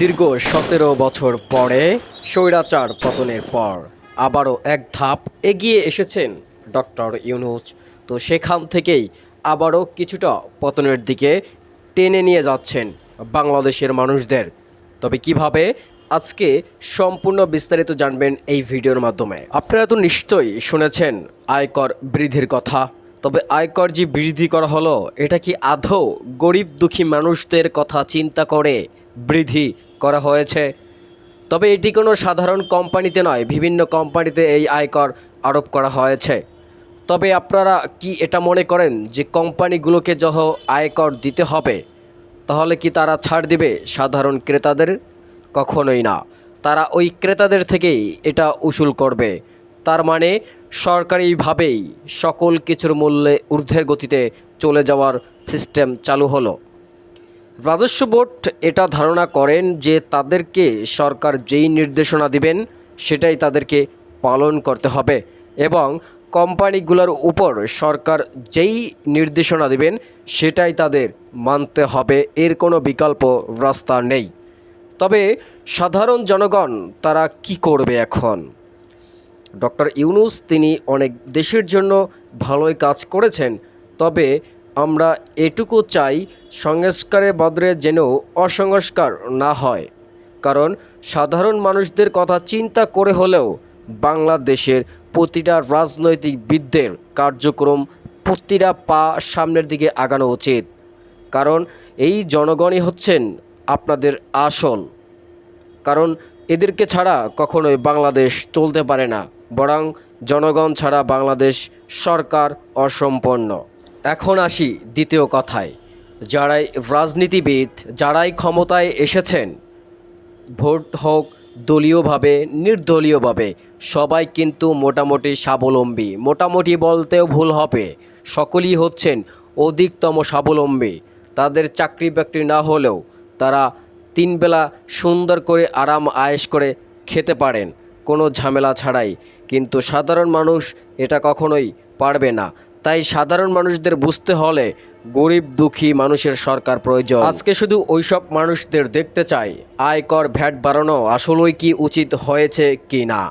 দীর্ঘ সতেরো বছর পরে স্বৈরাচার পতনের পর আবারও এক ধাপ এগিয়ে এসেছেন ডক্টর ইউনুস। তো সেখান থেকেই আবারও কিছুটা পতনের দিকে টেনে নিয়ে যাচ্ছেন বাংলাদেশের মানুষদের। তবে কীভাবে? আজকে সম্পূর্ণ বিস্তারিত জানবেন এই ভিডিওর মাধ্যমে। আপনারা তো নিশ্চয়ই শুনেছেন আয়কর বৃদ্ধির কথা। তবে আয়কর যে বৃদ্ধি করা হলো, এটা কি আদৌ গরিব দুঃখী মানুষদের কথা চিন্তা করে বৃদ্ধি করা হয়েছে। তবে এটি কোনো সাধারণ কোম্পানিতে নয়, বিভিন্ন কোম্পানিতে এই আয়কর আরোপ করা হয়েছে। তবে আপনারা কি এটা মনে করেন যে কোম্পানিগুলোকে যহ আয়কর দিতে হবে, তাহলে কি তারা ছাড় দিবে সাধারণ ক্রেতাদের? কখনোই না। তারা ওই ক্রেতাদের থেকেই এটা উসুল করবে। তার মানে সরকারিভাবেই সকল কিছুর মূল্যে ঊর্ধ্বের গতিতে চলে যাওয়ার সিস্টেম চালু হলো। রাজস্ব বোর্ড এটা ধারণা করেন যে তাদেরকে সরকার যেই নির্দেশনা দিবেন, সেটাই তাদেরকে পালন করতে হবে এবং কোম্পানিগুলোর উপর সরকার যেই নির্দেশনা দিবেন, সেটাই তাদের মানতে হবে। এর কোনো বিকল্প রাস্তা নেই। তবে সাধারণ জনগণ তারা কি করবে এখন? ডক্টর ইউনুস তিনি অনেক দেশের জন্য ভালোই কাজ করেছেন, তবে আমরা এটুকু চাই সংস্কারের বদলে যেন অসংস্কার না হয়। কারণ সাধারণ মানুষদের কথা চিন্তা করে হলেও বাংলাদেশের প্রতিটা রাজনৈতিক বিদদের কার্যক্রম প্রতিটা পা সামনের দিকে আগানো উচিত। কারণ এই জনগণই হচ্ছেন আপনাদের আসল। কারণ এদেরকে ছাড়া কখনোই বাংলাদেশ চলতে পারে না। বরং জনগণ ছাড়া বাংলাদেশ সরকার অসম্পন্ন। এখন আসি দ্বিতীয় কথায়। যারাই রাজনীতিবিদ, যারাই ক্ষমতায় এসেছেন, ভোট হোক দলীয়ভাবে, নির্দলীয়ভাবে, সবাই কিন্তু মোটামুটি স্বাবলম্বী। মোটামুটি বলতেও ভুল হবে। সকলেই হচ্ছেন অধিকতম স্বাবলম্বী। তাদের চাকরি বাকরি না হলেও তারা তিনবেলা সুন্দর করে আরাম আয়েশ করে খেতে পারেন। কোনো ঝামেলা ছাড়াই। কিন্তু সাধারণ মানুষ এটা কখনোই পারবে না। তাই সাধারণ মানুষদের বুঝতে হলে গরিব দুঃখী মানুষের সরকার প্রয়োজন। আজকে শুধু ওইসব মানুষদের দেখতে চাই। আয়কর ভ্যাট বাড়ানো আসলেই কি উচিত হয়েছে কি না